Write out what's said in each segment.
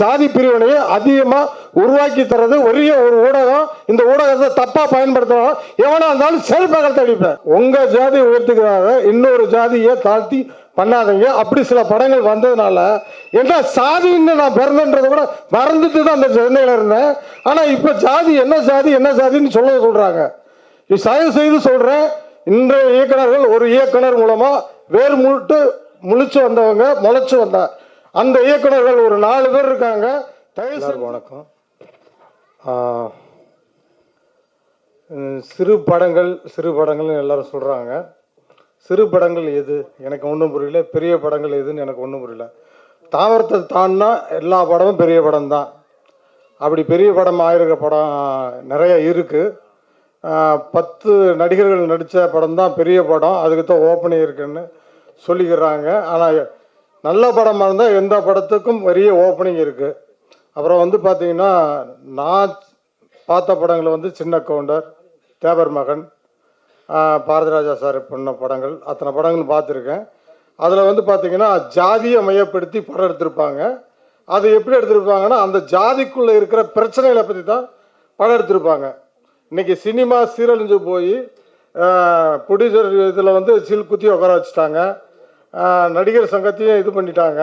சாதி பிரிவினையை அதிகமா உருவாக்கி தர்றது ஒரே ஒரு ஊடகம். இந்த ஊடகத்தை தப்பா பயன்படுத்தணும். எவனா இருந்தாலும் செல்பகல் தடிப்பேன் உங்க ஜாதி உயர்த்துக்கிறாங்க இன்னொரு ஜாதியை தாழ்த்தி பண்ணாதீங்க. அப்படி சில படங்கள் வந்ததுனால என்ன சாதின்னு நான் பிறந்தன்றதை கூட மறந்துட்டு தான் அந்த சென்னையில் இருந்தேன். ஆனால் இப்போ ஜாதி என்ன ஜாதி என்ன ஜாதின்னு சொல்ல சொல்கிறாங்க இது தயவு செய்து சொல்கிறேன் இன்றைய இயக்குனர்கள் ஒரு இயக்குனர் மூலமாக வேர் முட்டு முழிச்சு வந்தவங்க முளைச்சு வந்தேன் அந்த இயக்குனர்கள் ஒரு நாலு பேர் இருக்காங்க. செய்து வணக்கம். சிறு படங்கள் சிறு படங்கள்னு எல்லாரும் சொல்றாங்க. சிறு படங்கள் எது? எனக்கு ஒன்றும் புரியல. பெரிய படங்கள் எதுன்னு எனக்கு ஒன்றும் புரியல. தாவரத்தை தாண்டினா எல்லா படமும் பெரிய படம் தான் அப்படி பெரிய படம் ஆயிருக்க படம் நிறைய இருக்கு. ஆஹ் பத்து நடிகர்கள் நடித்த படம் தான் பெரிய படம். அதுக்கு தான் ஓப்பனிங் இருக்குன்னு சொல்லிக்கிறாங்க. ஆனால் நல்ல படமாக இருந்தால் எந்த படத்துக்கும் பெரிய ஓப்பனிங் இருக்குது அப்புறம் வந்து பார்த்தீங்கன்னா நான் பார்த்த படங்கள் வந்து சின்ன கவுண்டர் தேவர் மகன் பாரதிராஜா சார் பண்ண படங்கள் அத்தனை படங்கள் பார்த்துருக்கேன். அதில் வந்து பார்த்தீங்கன்னா ஜாதியை மையப்படுத்தி படம் எடுத்திருப்பாங்க. அது எப்படி எடுத்திருப்பாங்கன்னா அந்த ஜாதிக்குள்ளே இருக்கிற பிரச்சனைகளை பற்றி தான் படம் எடுத்திருப்பாங்க. இன்னைக்கு சினிமா சீரழிஞ்சு போய் ப்ரொடியூசர் இதில் வந்து சில் குத்தி உட்கார வச்சுட்டாங்க. நடிகர் சங்கத்தையும் இது பண்ணிட்டாங்க.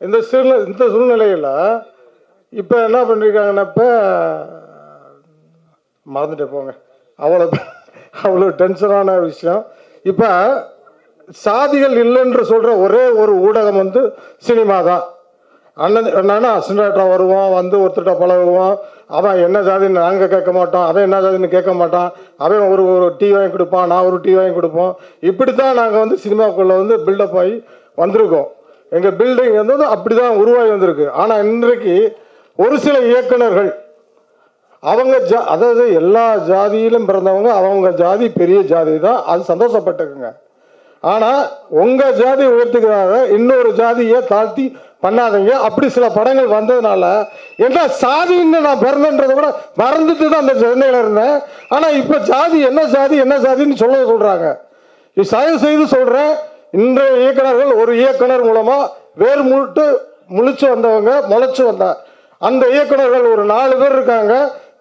இந்த சூழ்நிலை இந்த சூழ்நிலையில் இப்போ என்ன பண்ணியிருக்காங்கன்னா இப்போ மறந்துட்டே போங்க. அவ்வளோ அவ்வளோ டென்ஷனான விஷயம். இப்போ சாதிகள் இல்லைன்று சொல்கிற ஒரே ஒரு ஊடகம் வந்து சினிமா தான் அண்ணன் என்னன்னா அசிஸ்டண்ட்டாக வருவோம் வந்து ஒருத்தர்கிட்ட பழகுவோம் அவன் என்ன ஜாதின்னு நாங்கள் கேட்க மாட்டோம் அவன் என்ன ஜாதின்னு கேட்க மாட்டான். அவன் ஒரு ஒரு டீ வாங்கி கொடுப்பான் நான் ஒரு டீ வாங்கி கொடுப்போம். இப்படி தான் நாங்கள் வந்து சினிமாக்குள்ளே வந்து பில்டப் ஆகி வந்திருக்கோம். எங்கள் பில்டிங் வந்து அப்படி தான் உருவாகி வந்திருக்கு. ஆனால் இன்றைக்கு ஒரு சில இயக்குனர்கள் அவங்க ஜா அதாவது எல்லா ஜாதியிலும் பிறந்தவங்க அவங்க ஜாதி பெரிய ஜாதி தான் அது சந்தோஷப்பட்டுக்குங்க. ஆனால் உங்கள் ஜாதி உயர்த்துக்கிறாங்க இன்னொரு ஜாதியை தாழ்த்தி பண்ணாதீங்க. அப்படி சில படங்கள் வந்ததுனால என்ன சாதின்னு நான் பிறந்தன்றதை கூட மறந்துட்டு தான் அந்த சென்னையில் இருந்தேன். ஆனால் இப்போ ஜாதி என்ன ஜாதி என்ன ஜாதின்னு சொல்ல சொல்கிறாங்க இது தயவு செய்து சொல்கிறேன் இன்றைய இயக்குனர்கள் ஒரு இயக்குனர் மூலமாக வேர் முட்டு முழிச்சு வந்தவங்க முளைச்சு வந்தார் அந்த இயக்குனர்கள் ஒரு நாலு பேர் இருக்காங்க.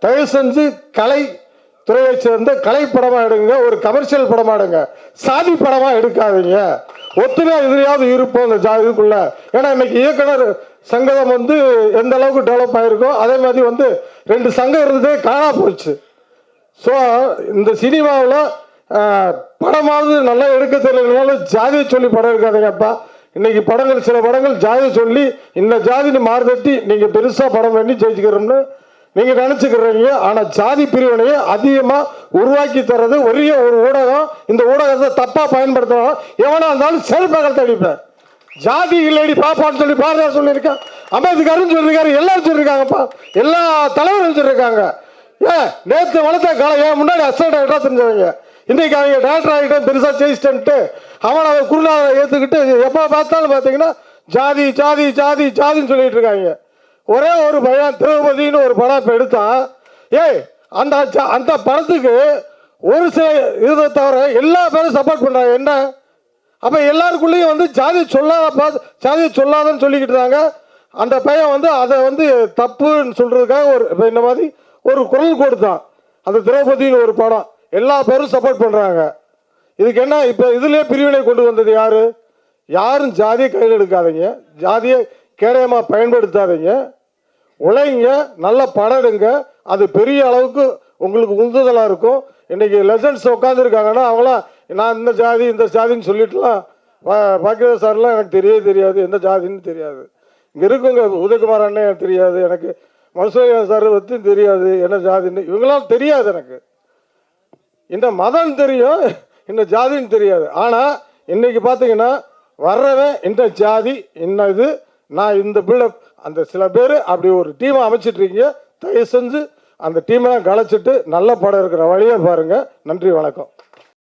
தயவு செஞ்சு கலை துறையை சேர்ந்த கலை படமா எடுங்க ஒரு கமர்ஷியல் படமா எடுங்க. சாதி படமா எடுக்காதீங்க. ஒத்துமையா எதிரியாவது இருப்போம் இந்த ஜா இதுக்குள்ள ஏன்னா இன்னைக்கு இயக்குனர் சங்கடம் வந்து எந்த அளவுக்கு டெவலப் ஆயிருக்கோ அதே மாதிரி வந்து ரெண்டு சங்கம் இருந்ததே காணா போச்சு. ஸோ இந்த சினிமாவில் படமாவது நல்லா எடுக்க தெரியலனாலும் ஜாதியை சொல்லி படம் எடுக்காதீங்கப்பா. இன்னைக்கு படங்கள் சில படங்கள் ஜாதியை சொல்லி இந்த ஜாதின்னு மாறுதட்டி நீங்கள் பெருசாக படம் பண்ணி ஜெயிச்சுக்கிறோம்னு நீங்கள் நினச்சிக்கிறீங்க ஆனால் ஜாதி பிரிவினையை அதிகமாக உருவாக்கி தர்றது ஒரே ஒரு ஊடகம். இந்த ஊடகத்தை தப்பாக பயன்படுத்தணும். எவனா இருந்தாலும் செல்பகல் தடிப்பேன் ஜாதி இல்லடி பாப்பான்னு சொல்லி பாரதியார் சொல்லியிருக்கேன் அம்பேத்கர்னு சொல்லியிருக்காரு எல்லாரும் சொல்லியிருக்காங்கப்பா. எல்லா தலைவரும் சொல்லியிருக்காங்க. ஏன் நேற்று வளர்த்த காலம் ஏன் முன்னாடி அசிஸ்டன்ட் ஆகிட்டா செஞ்சவங்க இன்றைக்கி அவங்க டேரக்டர் ஆகிட்டே பெருசாக ஜெயிச்சிட்டன்ட்டு அவனை குருநாதை ஏற்றுக்கிட்டு எப்போ பார்த்தாலும் பார்த்தீங்கன்னா ஜாதி ஜாதி ஜாதி ஜாதின்னு சொல்லிட்டு இருக்காங்க. ஒரே ஒரு பையன் திரௌபதினு ஒரு படம் இப்போ எடுத்தான் ஏய் அந்த ஜா- அந்த படத்துக்கு ஒரு சில இதை தவிர எல்லா பேரும் சப்போர்ட் பண்ணுறாங்க என்ன? அப்போ எல்லாருக்குள்ளேயும் வந்து ஜாதி சொல்லாத பா- ஜாதியை சொல்லாதன்னு சொல்லிக்கிட்டு இருந்தாங்க. அந்த பையன் வந்து அதை வந்து தப்புன்னு சொல்கிறதுக்காக ஒரு இப்போ இந்த மாதிரி ஒரு குரல் கொடுத்தான். அந்த திரௌபதினு ஒரு படம். எல்லா பேரும் சப்போர்ட் பண்ணுறாங்க இதுக்கு என்ன இப்போ இதுலேயே பிரிவினை கொண்டு வந்தது யார்? யாரும் ஜாதியை கையில் எடுக்காதீங்க. ஜாதியை கேடயமாக பயன்படுத்தாதீங்க. உழைங்க நல்ல படம் எடுங்க. அது பெரிய அளவுக்கு உங்களுக்கு உந்துதலாக இருக்கும். இன்றைக்கி லெசன்ஸ் உட்காந்துருக்காங்கன்னா அவங்களாம் நான் இந்த ஜாதி இந்த ஜாதின்னு சொல்லிட்டுலாம் பா- சார்லாம் எனக்கு தெரியவே தெரியாது. எந்த ஜாதின்னு தெரியாது. இங்கே இருக்குங்க உதயகுமார் அண்ணன் எனக்கு தெரியாது. எனக்கு மனசூரியன் சார் பற்றி தெரியாது. என்ன ஜாதின்னு இவங்களாம் தெரியாது எனக்கு. இந்த மதம் தெரியும் இந்த ஜாதின்னு தெரியாது. ஆனால் இன்றைக்கி பார்த்தீங்கன்னா வர்றவன் இந்த ஜாதி என்ன இது நான் இந்த பில்டப் அந்த சில பேர் அப்படி ஒரு டீமை அமைச்சிட்டு இருக்கீங்க. தயவு செஞ்சு அந்த டீமெல்லாம் கலைச்சிட்டு நல்ல படம் இருக்கிற வழியை பாருங்கள் நன்றி வணக்கம்.